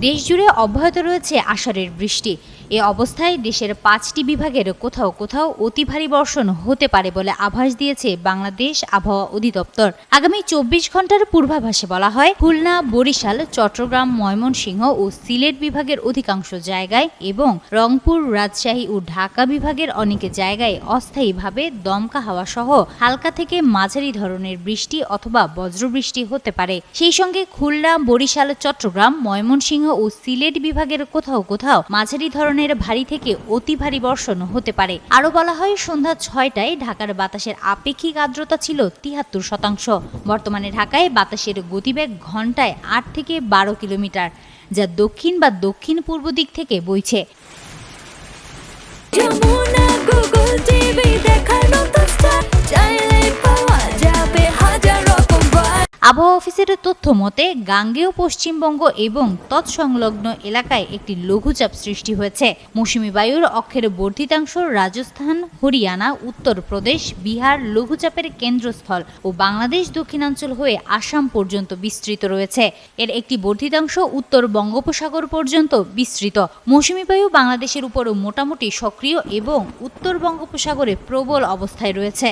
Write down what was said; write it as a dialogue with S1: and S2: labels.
S1: দেশজুড়ে অব্যাহত রয়েছে আষাঢ়ের বৃষ্টি। এ অবস্থায় দেশের পাঁচটি বিভাগের কোথাও কোথাও অতি ভারী বর্ষণ হতে পারে বলে আভাস দিয়েছে বাংলাদেশ আবহাওয়া অধিদপ্তর। আগামী চব্বিশ ঘণ্টার পূর্বাভাসে বলা হয়, খুলনা, বরিশাল, চট্টগ্রাম, ময়মনসিংহ ও সিলেট বিভাগের অধিকাংশ জায়গায় এবং রংপুর, রাজশাহী ও ঢাকা বিভাগের অনেক জায়গায় অস্থায়ীভাবে দমকা হাওয়া সহ হালকা থেকে মাঝারি ধরনের বৃষ্টি অথবা বজ্রবৃষ্টি হতে পারে। সেই সঙ্গে খুলনা, বরিশাল, চট্টগ্রাম, ময়মনসিংহ ও সিলেট বিভাগের কোথাও কোথাও মাঝারি ধরনের ভারী থেকে অতি ভারী বর্ষণ হতে পারে। আরও বলা হয়, সন্ধ্যা ছয়টায় ঢাকার বাতাসের আপেক্ষিক আর্দ্রতা ছিল তিয়াত্তর শতাংশ। বর্তমানে ঢাকায় বাতাসের গতিবেগ ঘন্টায় আট থেকে বারো কিলোমিটার, যা দক্ষিণ বা দক্ষিণ পূর্ব দিক থেকে বইছে। আবহাওয়া অফিসের তথ্য মতে, গাঙ্গেয় পশ্চিমবঙ্গ এবং তৎসংলগ্ন এলাকায় একটি লঘুচাপ সৃষ্টি হয়েছে। মৌসুমী বায়ুর অক্ষের বর্ধিতাংশ রাজস্থান, হরিয়ানা, উত্তরপ্রদেশ, বিহার লঘুচাপের কেন্দ্রস্থল ও বাংলাদেশ দক্ষিণাঞ্চল হয়ে আসাম পর্যন্ত বিস্তৃত রয়েছে। এর একটি বর্ধিতাংশ উত্তর বঙ্গোপসাগর পর্যন্ত বিস্তৃত। মৌসুমী বায়ু বাংলাদেশের উপরও মোটামুটি সক্রিয় এবং উত্তর বঙ্গোপসাগরে প্রবল অবস্থায় রয়েছে।